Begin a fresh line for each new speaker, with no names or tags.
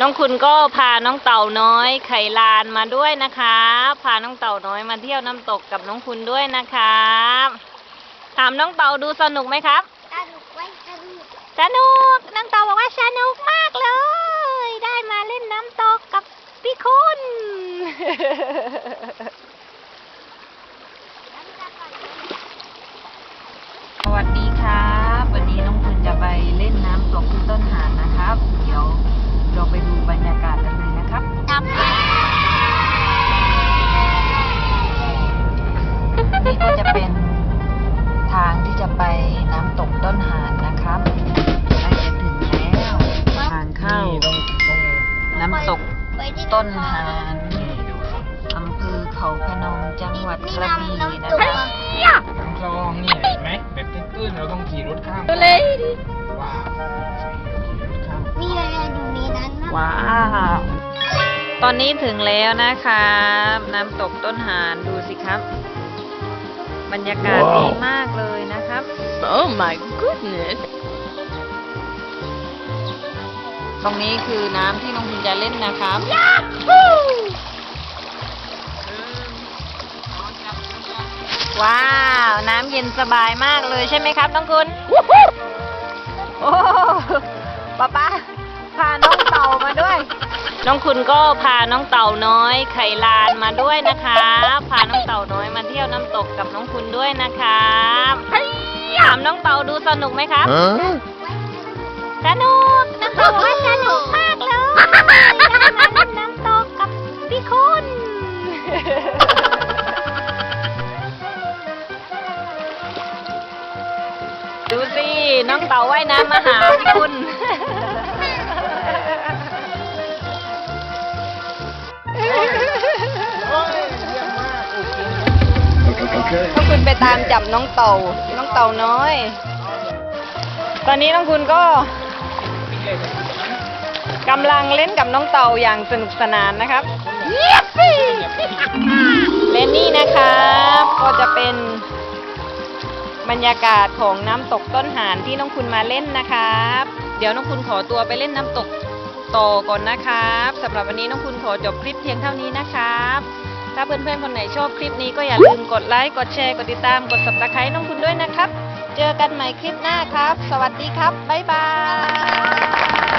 น้องคุณก็พาน้องเต่าน้อยไข่ลานมาด้วยนะคะพาน้องเต่าน้อยมาเที่ยวน้ำตกกับน้องคุณด้วยนะครับถามน้องเต่าดูสนุกไหมครับ
สนุกไว้สนุก
สนุกน้องเต่าบอกว่าสนุกมากเลย ได้มาเล่นน้ำตกกับพี่คุณ ต้นหานอำเภอเขาพนมจังหวัดกระบี่นะำ
ต
คะ
ก
ลองนี่เห็นไหมแบบตื้นๆเราต้องขี่รถข้าม
เลย
ว้าวขี่รถข้าม
มีอะไรอยู่ในนั้นนะ
ว้าวตอนนี้ถึงแล้วนะครับน้ำตกต้นหานดูสิครับ บรรยากาศดีมากเลยนะครับ
Oh my goodness.
ตรงนี้คือน้ำที่น้องคุณจะเล่นนะครับว้าว น้ำเย็นสบายมากเลยใช่ไหมครับน้องคุณโอ้ป้าป้าพาน้องเต่ามาด้วย น้องคุณก็พาน้องเต่าน้อยไข่ลานมาด้วยนะคะ พาน้องเต่าน้อยมาเที่ยวน้ำตกกับน้องคุณด้วยนะครับถามน้องเต่าดูสนุกไหมครับ สนุกน้องเต่าบอกว่าสนุกมากเลยได้มาเล่นน้ำตกกับพี่คุณ ดูสิ น้องเต่าว่ายน้ำมาหาพี่คุณน้องคุณไปตามจับน้องเต่า น้องเต่าน้อย ตอนนี้น้องคุณก็ กำลังเล่นกับน้องเต่าอย่างสนุกสนานนะครับและนี่นะครับก็จะเป็นบรรยากาศของน้ำตกต้นหานที่น้องคุณมาเล่นนะครับ เดี๋ยวน้องคุณขอตัวไปเล่นน้ำตกต่อก่อนนะครับสำหรับวันนี้น้องคุณขอจบคลิปเพียงเท่านี้นะครับ ถ้าเพื่อนๆคนไหนชอบคลิปนี้ก็อย่าลืมกดไลค์ กดแชร์ กดติดตาม กด subscribe น้องคุณด้วยนะครับ เจอกันใหม่คลิปหน้าครับ สวัสดีครับ บ๊ายบาย